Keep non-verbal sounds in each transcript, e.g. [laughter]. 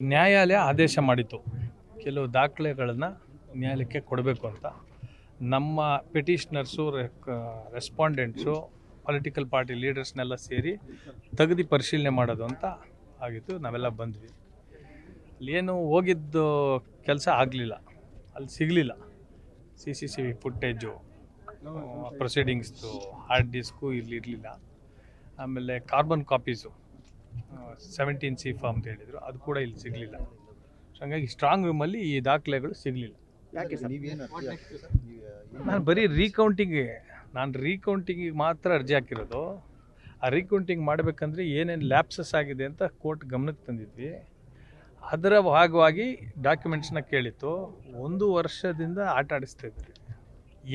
ನ್ಯಾಯಾಲಯ ಆದೇಶ ಮಾಡಿತ್ತು. ಕೆಲವು ದಾಖಲೆಗಳನ್ನು ನ್ಯಾಯಾಲಯಕ್ಕೆ ಕೊಡಬೇಕು ಅಂತ. ನಮ್ಮ ಪಿಟಿಷನರ್ಸು ರೆಸ್ಪಾಂಡೆಂಟ್ಸು, ಪೊಲಿಟಿಕಲ್ ಪಾರ್ಟಿ ಲೀಡರ್ಸ್ನೆಲ್ಲ ಸೇರಿ ತೆಗೆದು ಪರಿಶೀಲನೆ ಮಾಡೋದು ಅಂತ ಆಗಿತ್ತು. ನಾವೆಲ್ಲ ಬಂದ್ವಿ. ಏನು ಹೋಗಿದ್ದು ಕೆಲಸ ಆಗಲಿಲ್ಲ. ಅಲ್ಲಿ ಸಿಗಲಿಲ್ಲ. C C C V footage ಪ್ರೊಸೀಡಿಂಗ್ಸ್ದು hard disk ಇಲ್ಲಿ ಇರಲಿಲ್ಲ. ಆಮೇಲೆ carbon copies. Seventeen C form ಅಂತ ಹೇಳಿದರು. ಅದು ಕೂಡ ಇಲ್ಲಿ ಸಿಗಲಿಲ್ಲ. ಸೊ ಹಂಗಾಗಿ ಸ್ಟ್ರಾಂಗ್ ರೂಮಲ್ಲಿ ಈ ದಾಖಲೆಗಳು ಸಿಗಲಿಲ್ಲ. ಯಾಕೆ ನಾನು ಬರೀ ರೀಕೌಂಟಿಂಗ್ಗೆ ನಾನು ರೀಕೌಂಟಿಂಗಿಗೆ ಮಾತ್ರ ಅರ್ಜಿ ಹಾಕಿರೋದು. ಆ ರೀಕೌಂಟಿಂಗ್ ಮಾಡಬೇಕಂದ್ರೆ ಏನೇನು ಲ್ಯಾಪ್ಸಸ್ ಆಗಿದೆ ಅಂತ ಕೋರ್ಟ್ ಗಮನಕ್ಕೆ ತಂದಿದ್ವಿ. ಅದರ ಭಾಗವಾಗಿ ಡಾಕ್ಯುಮೆಂಟ್ಸ್ನ ಕೇಳಿತ್ತು. ಒಂದು ವರ್ಷದಿಂದ ಆಟ ಆಡಿಸ್ತಾ ಇದ್ದಾರೆ.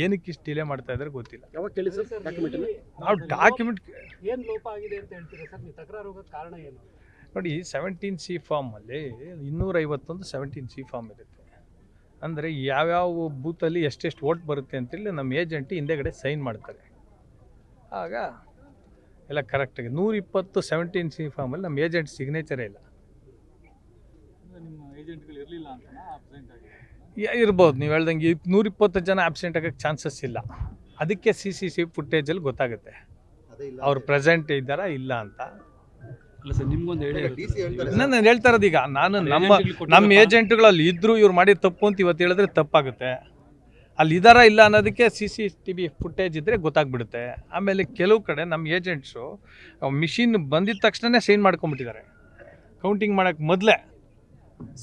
ಏನಕ್ಕೆ ಇಷ್ಟು ಡಿಲೇ ಮಾಡ್ತಾ ಇದ್ದಾರೆ ಗೊತ್ತಿಲ್ಲ. ಯಾವಾಗ ಕೇಳಿ ಸರ್ ಡಾಕ್ಯುಮೆಂಟ್ ನಾವು ಡಾಕ್ಯುಮೆಂಟ್ ಏನು ಲೋಪ ಆಗಿದೆ ಅಂತ ಹೇಳ್ತೀರಾ ಸರ್? ನೀವು ತಕರಾರು ಹೋಗೋಕೆ ಕಾರಣ ಏನು? ನೋಡಿ ಸೆವೆಂಟೀನ್ ಸಿ ಫಾರ್ಮಲ್ಲಿ ಇನ್ನೂರೈವತ್ತೊಂದು ಸೆವೆಂಟೀನ್ ಸಿ ಫಾರ್ಮ್ ಇರುತ್ತೆ. ಅಂದರೆ ಯಾವ್ಯಾವ ಬೂತಲ್ಲಿ ಎಷ್ಟೆಷ್ಟು ಓಟ್ ಬರುತ್ತೆ ಅಂತೇಳಿ ನಮ್ಮ ಏಜೆಂಟ್ ಹಿಂದೆಗಡೆ ಸೈನ್ ಮಾಡ್ತಾರೆ. ಆಗ ಎಲ್ಲ ಕರೆಕ್ಟಾಗಿ ನೂರಿಪ್ಪತ್ತು ಸೆವೆಂಟೀನ್ ಸಿ ಫಾರ್ಮಲ್ಲಿ ನಮ್ಮ ಏಜೆಂಟ್ ಸಿಗ್ನೇಚರೇ ಇಲ್ಲ. ನಿಮ್ಮ ಏಜೆಂಟ್ಗಳು ಇರಲಿಲ್ಲ ಅಂತ ಇರ್ಬೋದು. ನೀವು ಹೇಳ್ದಂಗೆ ನೂರ ನೂರಿಪ್ಪತ್ತು ಜನ ಆಬ್ಸೆಂಟ್ ಆಗಕ್ಕೆ ಚಾನ್ಸಸ್ ಇಲ್ಲ. ಅದಕ್ಕೆ ಸಿ ಸಿ ಸಿ ಫುಟೇಜಲ್ಲಿ ಗೊತ್ತಾಗುತ್ತೆ. ಅವ್ರು ಪ್ರೆಸೆಂಟ್ ಇದ್ದಾರಾ ಇಲ್ಲ ಅಂತ. ನಾನು ನಾನು ಹೇಳ್ತಾ ಇರೋದು ಈಗ ನಾನು ನಮ್ಮ ನಮ್ಮ ಏಜೆಂಟ್ಗಳಲ್ಲಿ ಇದ್ರು ಇವ್ರು ಮಾಡಿದ ತಪ್ಪು ಅಂತ ಇವತ್ತು ಹೇಳಿದ್ರೆ ತಪ್ಪಾಗುತ್ತೆ. ಅಲ್ಲಿ ಇದಾರ ಇಲ್ಲ ಅನ್ನೋದಕ್ಕೆ C C T V footage ಇದ್ದರೆ ಗೊತ್ತಾಗ್ಬಿಡುತ್ತೆ. ಆಮೇಲೆ ಕೆಲವು ಕಡೆ ನಮ್ಮ ಏಜೆಂಟ್ಸು ಮಿಷಿನ್ ಬಂದಿದ ತಕ್ಷಣನೇ ಸೈನ್ ಮಾಡ್ಕೊಂಬಿಟ್ಟಿದ್ದಾರೆ ಕೌಂಟಿಂಗ್ ಮಾಡೋಕ್ಕೆ ಮೊದಲೇ.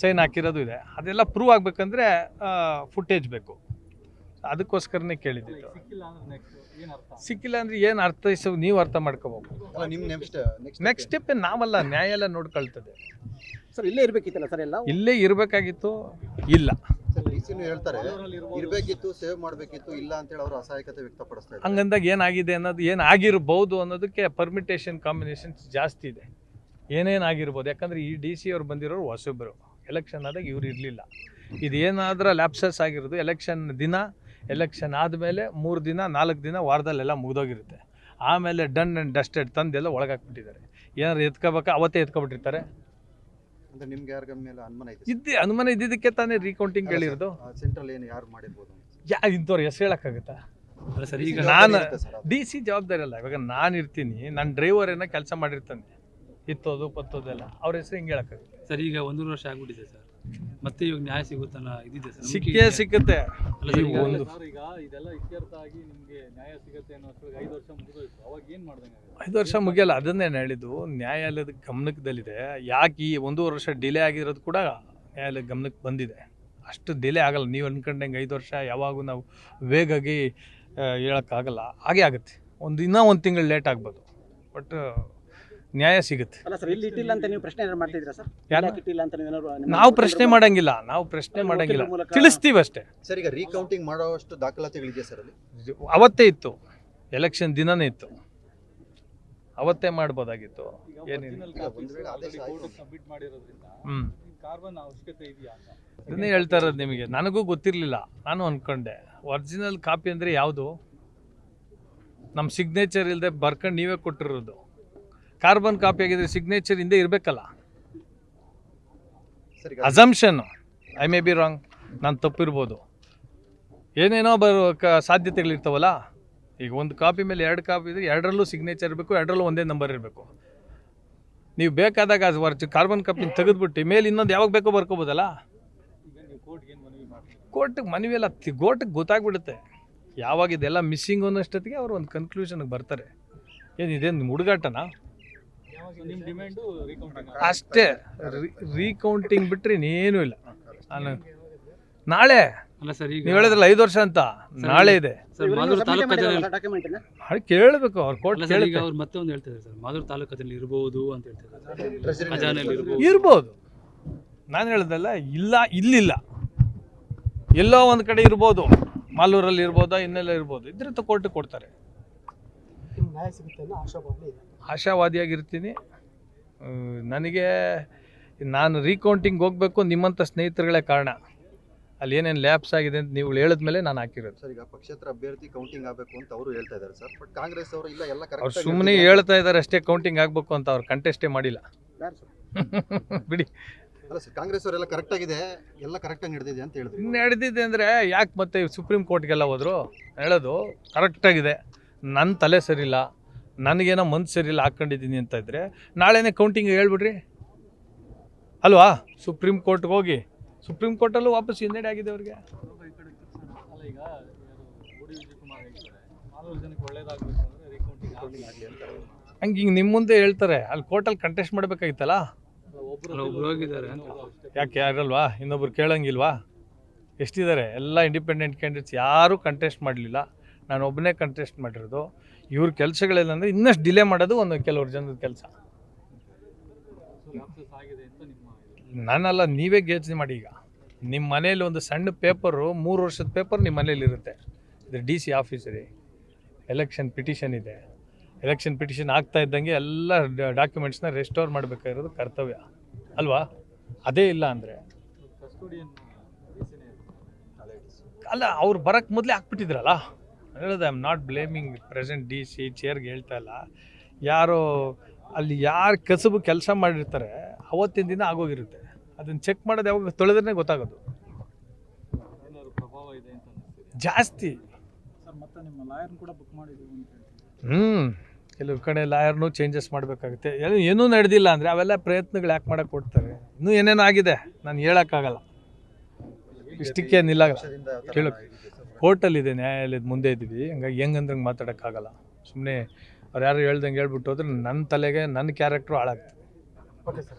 ಸೈನ್ ಹಾಕಿರೋದು ಇದೆ. ಅದೆಲ್ಲ ಪ್ರೂವ್ ಆಗಬೇಕಂದ್ರೆ ಫುಟೇಜ್ ಬೇಕು. ಅದಕ್ಕೋಸ್ಕರನೇ ಕೇಳಿದ್ದಿತ್ತು ಸಿಕ್ಕಿಲ್ಲ ಅಂದ್ರೆ ನೆಕ್ಸ್ಟ್ ಏನು ಅರ್ಥ? ಸಿಕ್ಕಿಲ್ಲ ಅಂದರೆ ಏನು ಅರ್ಥೈಸೋ ನೀವು ಅರ್ಥ ಮಾಡ್ಕೋಬೇಕು. ನೆಕ್ಸ್ಟ್ ನೆಕ್ಸ್ಟ್ ನೆಕ್ಸ್ಟ್ ಸ್ಟೆಪ್ ನಾವಲ್ಲ ನ್ಯಾಯಾಲಯ ನೋಡ್ಕೊಳ್ತದೆ. ಸರ್ ಇಲ್ಲೇ ಇರ್ಬೇಕಿತ್ತಲ್ಲ ಸರ್ ಎಲ್ಲ? ಇಲ್ಲೇ ಇರಬೇಕಾಗಿತ್ತು ಇಲ್ಲ. ಹೇಳ್ತಾರೆ ಇರಬೇಕಿತ್ತು ಸೇವ್ ಮಾಡಬೇಕಿತ್ತು ಇಲ್ಲ ಅಂತೇಳಿ ಅವರು ಅಸಹಾಯಕತೆ ವ್ಯಕ್ತಪಡಿಸ್ತಾ ಇದ್ದಾರೆ. ಹಂಗಂದಾಗ ಏನಾಗಿದೆ ಅನ್ನೋದು ಏನು ಆಗಿರಬಹುದು ಅನ್ನೋದಕ್ಕೆ ಪರ್ಮಿಟೇಷನ್ ಕಾಂಬಿನೇಷನ್ಸ್ ಜಾಸ್ತಿ ಇದೆ. ಏನೇನು ಆಗಿರ್ಬೋದು ಯಾಕಂದರೆ ಈ ಡಿ ಸಿ ಅವ್ರು ಬಂದಿರೋರು ಹೊಸಬ್ರು. ಎಲೆಕ್ಷನ್ ಆದಾಗ ಇವ್ರು ಇರಲಿಲ್ಲ. ಇದೇನಾದ್ರೂ ಲ್ಯಾಪ್ಸಸ್ ಆಗಿರೋದು ಎಲೆಕ್ಷನ್ ದಿನ ಎಲೆಕ್ಷನ್ ಆದಮೇಲೆ ಮೂರು ದಿನ ನಾಲ್ಕು ದಿನ ವಾರದಲ್ಲೆಲ್ಲ ಮುಗಿದೋಗಿರುತ್ತೆ. ಆಮೇಲೆ ಡನ್ ಆ್ಯಂಡ್ ಡಸ್ಟೆಡ್ ತಂದೆಲ್ಲ ಒಳಗಾಕ್ಬಿಟ್ಟಿದ್ದಾರೆ. ಏನಾದ್ರು ಎತ್ಕೋಬೇಕಾ? ಅವತ್ತೇ ಎತ್ಕೊಬಿಟ್ಟಿರ್ತಾರೆ. ಅಂದ್ರೆ ನಿಮ್ಗೆ ಯಾರ ಮೇಲೆ ಅನುಮಾನ ಐತೆ ಇದ್ದೇ ಅನುಮಾನ ಇದ್ದಿದ್ದಕ್ಕೆ ತಾನೇ ರೀಕೌಂಟಿಂಗ್ ಹೇಳಿರೋದು. ಸೆಂಟ್ರಲ್ ಏನು ಯಾರು ಮಾಡಿರ್ಬೋದು ಯಾ ಇಂಥವ್ರು ಹೆಸರು ಹೇಳೋಕ್ಕಾಗುತ್ತಾ? ಅಲ್ಲ ಸರ್ ಈಗ ನಾನು ಡಿ ಸಿ ಜವಾಬ್ದಾರಿ ಅಲ್ಲ. ಇವಾಗ ನಾನು ಇರ್ತೀನಿ ನನ್ನ ಡ್ರೈವರ್ ಏನೋ ಕೆಲಸ ಮಾಡಿರ್ತಾನೆ. ಇತ್ತೋದು ಪತ್ತೋದೆಲ್ಲ ಅವ್ರ ಹೆಸರು ಹಿಂಗೆ ಹೇಳಕ್ಕಾಗುತ್ತೆ ಸರ್ ಈಗ ಒಂದೂವರೆ ವರ್ಷ ಆಗ್ಬಿಟ್ಟಿದೆ ಸರ್. ಮತ್ತೆ ಇವಾಗ ನ್ಯಾಯ ಸಿಗುತ್ತಲ್ಲ ಇದಿದೆ ಸರ್. ಸಿಕ್ಕೇ ಸಿಕ್ಕತ್ತೆ. ಅಲ್ಲ ಸರ್, ಈಗ- ಒಂದು ಈಗ ಇದೆಲ್ಲ ಇತ್ಯರ್ಥ ಆಗಿ ನಿಮಗೆ ನ್ಯಾಯ ಸಿಗುತ್ತೆ ಅನ್ನೋ ಅಷ್ಟೊಳಗೆ ಐದು ವರ್ಷ ಮುಗಿದೋಯ್ತು. ಅವಾಗ ಏನು ಮಾಡ್ದಂಗೆ ಐದು ವರ್ಷ ಮುಗಿಯಲ್ಲ ಅದನ್ನೇ ನಾನು ಹೇಳಿದ್ದು. ನ್ಯಾಯಾಲಯದ ಗಮನದಲ್ಲಿದೆ ಯಾಕೆ ಈ ಒಂದೂವರೆ ವರ್ಷ ಡಿಲೇ ಆಗಿರೋದು ಕೂಡ ನ್ಯಾಯಾಲಯದ ಗಮನಕ್ಕೆ ಬಂದಿದೆ. ಅಷ್ಟು ಡಿಲೇ ಆಗಲ್ಲ. ನೀವು ಅನ್ಕೊಂಡಂಗೆ ಐದು ವರ್ಷ ಯಾವಾಗೂ ನಾವು ವೇಗಾಗಿ ಹೇಳೋಕ್ಕಾಗಲ್ಲ. ಹಾಗೆ ಆಗುತ್ತೆ. ಒಂದು ಇನ್ನೂ ಒಂದು ತಿಂಗಳು ಲೇಟ್ ಆಗ್ಬೋದು. ಬಟ್ ನ್ಯಾಯ ಸಿಗುತ್ತೆ. ಅಲ್ಲ ಸರ್ ಇಲ್ಲಿ ಇಟ್ಟಿಲ್ಲ ಅಂತ ನೀವು ಪ್ರಶ್ನೆ ಏನಾದ್ರು ಮಾಡ್ತಿದ್ದೀರಾ ಸರ್? ಯಾರು? ಯಾಕೆ ಇಟ್ಟಿಲ್ಲ ಅಂತ ನೀವೇನಾದ್ರು ನಿಮ್ಮ ನಾವು ಪ್ರಶ್ನೆ ಮಾಡಂಗಿಲ್ಲ ನಾವು ಪ್ರಶ್ನೆ ಮಾಡಂಗಿಲ್ಲ. ಮೂಲಕ- ತಿಳಿಸ್ತೀವಿ ಅಷ್ಟೇ. ಸರ್ ಈಗ ರೀಕೌಂಟಿಂಗ್ ಮಾಡುವಷ್ಟು ದಾಖಲಾತಿಗಳಿದೆಯಾ ಸರ್ ಅಲ್ಲಿ? ಅವತ್ತೇ ಇತ್ತು. ಎಲೆಕ್ಷನ್ ದಿನನೇ ಇತ್ತು. ಅವತ್ತೇ ಮಾಡ್ಬೋದಾಗಿತ್ತು. ಏನಿಲ್ಲ. ಒಂದ್ ವೇಳೆ ಆದೇಶ ಆಯ್ತು ಹ್ಮ್. ಕಾರ್ಬನ್ ಅವಶ್ಯಕತೆ ಇದೆಯಾ ಅಂತ. ಅದನ್ನೇ ಹೇಳ್ತಾ ಇರೋದು ನಿಮಗೆ. ನನಗೂ ಗೊತ್ತಿರಲಿಲ್ಲ. ನಾನು ಅಂದ್ಕೊಂಡೆ ಒರಿಜಿನಲ್ ಕಾಪಿ ಅಂದರೆ ಯಾವುದು? ನಮ್ಮ ಸಿಗ್ನೇಚರ್ ಇಲ್ಲದೆ ಬರ್ಕೊಂಡು ನೀವೇ ಕೊಟ್ಟಿರೋದು. ಕಾರ್ಬನ್ ಕಾಪಿ ಆಗಿದ್ರೆ ಸಿಗ್ನೇಚರ್ ಹಿಂದೆ ಇರಬೇಕಲ್ಲ? Assumption I may be wrong ನಾನು ತಪ್ಪಿರ್ಬೋದು. ಏನೇನೋ ಬರೋ ಕ ಸಾಧ್ಯತೆಗಳಿರ್ತಾವಲ್ಲ ಈಗ ಒಂದು ಕಾಪಿ ಮೇಲೆ ಎರಡು ಕಾಪಿ ಇದ್ರೆ ಎರಡರಲ್ಲೂ ಸಿಗ್ನೇಚರ್ ಇರಬೇಕು ಎರಡರಲ್ಲೂ ಒಂದೇ ನಂಬರ್ ಇರಬೇಕು. ನೀವು ಬೇಕಾದಾಗ ಅದು ವರ್ಚ್ ಕಾರ್ಬನ್ ಕಾಪಿನ ತೆಗೆದ್ಬಿಟ್ಟು ಮೇಲೆ ಇನ್ನೊಂದು ಯಾವಾಗ ಬೇಕೋ ಬರ್ಕೋಬೋದಲ್ಲ? ಕೋರ್ಟ್ಗೆ ಏನು ಮನವಿ ಎಲ್ಲ ಕೋರ್ಟಿಗೆ ಗೊತ್ತಾಗ್ಬಿಡುತ್ತೆ. ಯಾವಾಗ ಇದೆಲ್ಲ ಮಿಸ್ಸಿಂಗ್ ಅನ್ನೋಷ್ಟೊತ್ತಿಗೆ ಅವರು ಒಂದು ಕನ್ಕ್ಲೂಷನ್ಗೆ ಬರ್ತಾರೆ. ಏನು ಇದೇನು ಹುಡುಗಾಟನಾ? ಅಷ್ಟೇ. ರೀಕೌಂಟಿಂಗ್ ಬಿಟ್ರೆ ಇನ್ನೇನು ಇಲ್ಲ. ನಾನು ನಾಳೆ? ಅಲ್ಲ ಸರ್ ನೀವು ಹೇಳಿದ್ರಲ್ಲ ಐದು ವರ್ಷ ಅಂತ. ನಾಳೆ ಇದೆ. ಕೇಳಬೇಕು ಅವ್ರು ಕೋರ್ಟ್ ಅವ್ರು ಮತ್ತೆ ಒಂದು ಹೇಳ್ತಿದ್ದಾರೆ ಸರ್ ಮಾದೂರು ತಾಲೂಕದಲ್ಲಿ ಇರ್ಬೋದು ಅಂತ ಹೇಳ್ತಿದ್ದಾರೆ ಟ್ರೆಜರಿ ಖಜಾನೆಯಲ್ಲಿ ಇರ್ಬೋದು. ನಾನು ಹೇಳ್ದಲ್ಲ ಇಲ್ಲ ಇಲ್ಲಿಲ್ಲ. ಎಲ್ಲೋ ಒಂದು ಕಡೆ ಇರ್ಬೋದು. ಮಾಲೂರಲ್ಲಿ ಇರ್ಬೋದಾ ಇನ್ನೆಲ್ಲ ಇರ್ಬೋದು. ಇದ್ರಿಂದ ಕೋರ್ಟ್ ಕೋರ್ಟಿಗೆ ಕೊಡ್ತಾರೆ. ನಿಮ್ಗೆ ನ್ಯಾಯ ಸಿಗುತ್ತೆ ಅನ್ನೋ ಆಶಾಭಾವನೆ ಇದೆ. ಆಶಾವಾದಿಯಾಗಿರ್ತೀನಿ. ನನಗೆ ನಾನು ರೀಕೌಂಟಿಂಗ್ ಹೋಗಬೇಕು ನಿಮ್ಮಂಥ ಸ್ನೇಹಿತರುಗಳೇ ಕಾರಣ. ಅಲ್ಲಿ ಏನೇನು ಲ್ಯಾಬ್ಸ್ ಆಗಿದೆ ಅಂತ ನೀವು ಹೇಳಿದ ಮೇಲೆ ನಾನು ಹಾಕಿರೋದು. ಸರ್ ಈಗ ಪಕ್ಷೇತರ ಅಭ್ಯರ್ಥಿ ಕೌಂಟಿಂಗ್ ಆಗಬೇಕು ಅಂತ ಅವರು ಹೇಳ್ತಾ ಇದ್ದಾರೆ ಸರ್. ಬಟ್ ಕಾಂಗ್ರೆಸ್ ಅವರು ಇಲ್ಲ ಎಲ್ಲ ಅವ್ರು ಸುಮ್ಮನೆ ಹೇಳ್ತಾ ಇದ್ದಾರೆ ಅಷ್ಟೇ ಕೌಂಟಿಂಗ್ ಆಗಬೇಕು ಅಂತ ಅವ್ರು ಕಂಟೆಸ್ಟೇ ಮಾಡಿಲ್ಲ. ಸರ್? [laughs] ಬಿಡಿ. ಅಲ್ಲ ಸರ್ ಕಾಂಗ್ರೆಸ್ ಅವರೆಲ್ಲ ಕರೆಕ್ಟ್ ಆಗಿದೆ ಎಲ್ಲ ಕರೆಕ್ಟ್ ಆಗಿ ನಡೆದಿದೆ ಅಂತ ಹೇಳಿದ್ರು. ನಡೆದಿದೆ ಅಂದರೆ ಯಾಕೆ ಮತ್ತೆ ಸುಪ್ರೀಂ ಕೋರ್ಟ್ಗೆಲ್ಲ ಹೋದರು? ಹೇಳೋದು ಕರೆಕ್ಟಾಗಿದೆ ನನ್ನ ತಲೆ ಸರಿಯಿಲ್ಲ. ನನಗೇನೋ ಮನ್ಸು ಸರಿಯಿಲ್ಲ ಹಾಕ್ಕೊಂಡಿದ್ದೀನಿ ಅಂತ ಇದ್ದರೆ ನಾಳೆನೇ ಕೌಂಟಿಂಗ್ ಹೇಳ್ಬಿಡ್ರಿ. ಅಲ್ವಾ? ಸುಪ್ರೀಂ ಕೋರ್ಟ್ಗೆ ಹೋಗಿ. ಸುಪ್ರೀಂ ಕೋರ್ಟಲ್ಲೂ ವಾಪಸ್ ಹಿನ್ನಡೆ ಆಗಿದೆ ಅವ್ರಿಗೆ. ಹಂಗೆ ಹಿಂಗೆ ನಿಮ್ಮ ಮುಂದೆ ಹೇಳ್ತಾರೆ, ಅಲ್ಲಿ ಕೋರ್ಟಲ್ಲಿ ಕಂಟೆಸ್ಟ್ ಮಾಡಬೇಕಾಗಿತ್ತಲ್ಲ. ಯಾಕೆ, ಯಾರಲ್ವಾ? ಇನ್ನೊಬ್ರು ಕೇಳಂಗಿಲ್ವಾ? ಎಷ್ಟಿದ್ದಾರೆ? ಎಲ್ಲ ಇಂಡಿಪೆಂಡೆಂಟ್ ಕ್ಯಾಂಡಿಡೇಟ್ಸ್ ಯಾರೂ ಕಂಟೆಸ್ಟ್ ಮಾಡಲಿಲ್ಲ. ನಾನು ಒಬ್ಬನೇ ಕಂಟೆಸ್ಟ್ ಮಾಡಿರೋದು. ಇವ್ರ ಕೆಲಸಗಳೇನಂದರೆ ಇನ್ನಷ್ಟು ಡಿಲೇ ಮಾಡೋದು ಒಂದು ಕೆಲವ್ರು ಜನದ ಕೆಲಸ. ನಾನಲ್ಲ ನೀವೇ ಯೋಚನೆ ಮಾಡಿ ಈಗ. ನಿಮ್ಮ ಮನೇಲಿ ಒಂದು ಸಣ್ಣ ಪೇಪರು, ಮೂರು ವರ್ಷದ ಪೇಪರ್ ನಿಮ್ಮ ಮನೇಲಿ ಇರುತ್ತೆ. ಇದು D C office election petition ಇದೆ. ಎಲೆಕ್ಷನ್ ಪಿಟಿಷನ್ ಆಗ್ತಾ ಇದ್ದಂಗೆ ಎಲ್ಲ ಡಾಕ್ಯುಮೆಂಟ್ಸ್ನ ರೆಸ್ಟೋರ್ ಮಾಡಬೇಕಾಗಿರೋದು ಕರ್ತವ್ಯ. ಅಲ್ವಾ? ಅದೇ ಇಲ್ಲ ಅಂದರೆ. ಅಲ್ಲ, ಅವ್ರು ಬರೋಕ್ಕೆ ಮೊದಲೇ ಹಾಕ್ಬಿಟ್ಟಿದ್ರಲ್ಲ ಹೇಳೋದು I am not blaming present D C ಚೇರ್ಗೆ ಹೇಳ್ತಾ ಇಲ್ಲ. ಯಾರು ಅಲ್ಲಿ ಯಾರು ಕಸಬು ಕೆಲಸ ಮಾಡಿರ್ತಾರೆ ಅವತ್ತಿನ ದಿನ ಆಗೋಗಿರುತ್ತೆ. ಅದನ್ನು ಚೆಕ್ ಮಾಡೋದು ಯಾವಾಗ ತೊಳೆದ್ರೆ ಗೊತ್ತಾಗೋದು. ಜಾಸ್ತಿ. ಹ್ಞೂ ಕೆಲವು ಕಡೆ ಲಾಯರ್ನು ಚೇಂಜಸ್ ಮಾಡಬೇಕಾಗುತ್ತೆ. ಏನೂ ಏನೂ ನಡೆದಿಲ್ಲ ಅಂದರೆ ಅವೆಲ್ಲ ಪ್ರಯತ್ನಗಳು ಯಾಕೆ ಮಾಡೋಕೆ ಕೊಡ್ತಾರೆ ಇನ್ನೂ ಏನೇನೋ ಆಗಿದೆ. ನಾನು ಹೇಳೋಕ್ಕಾಗಲ್ಲ. ಇಷ್ಟಕ್ಕೆ ನಿಲ್ಲ ಪಕ್ಷದಿಂದ ಕೋರ್ಟಲ್ಲಿದೆ ನ್ಯಾಯಾಲಯದ ಮುಂದೆ ಇದ್ದೀವಿ. ಹಂಗಾಗಿ ಹೆಂಗಂದ್ರಂಗೆ ಮಾತಾಡೋಕ್ಕಾಗಲ್ಲ. ಸುಮ್ಮನೆ ಅವ್ರು ಯಾರು ಹೇಳ್ದಂಗೆ ಹೇಳ್ಬಿಟ್ಟು ಹೋದ್ರೆ ನನ್ನ ತಲೆಗೆ ನನ್ನ ಕ್ಯಾರೆಕ್ಟ್ರು ಹಾಳಾಗ್ತದೆ. Okay sir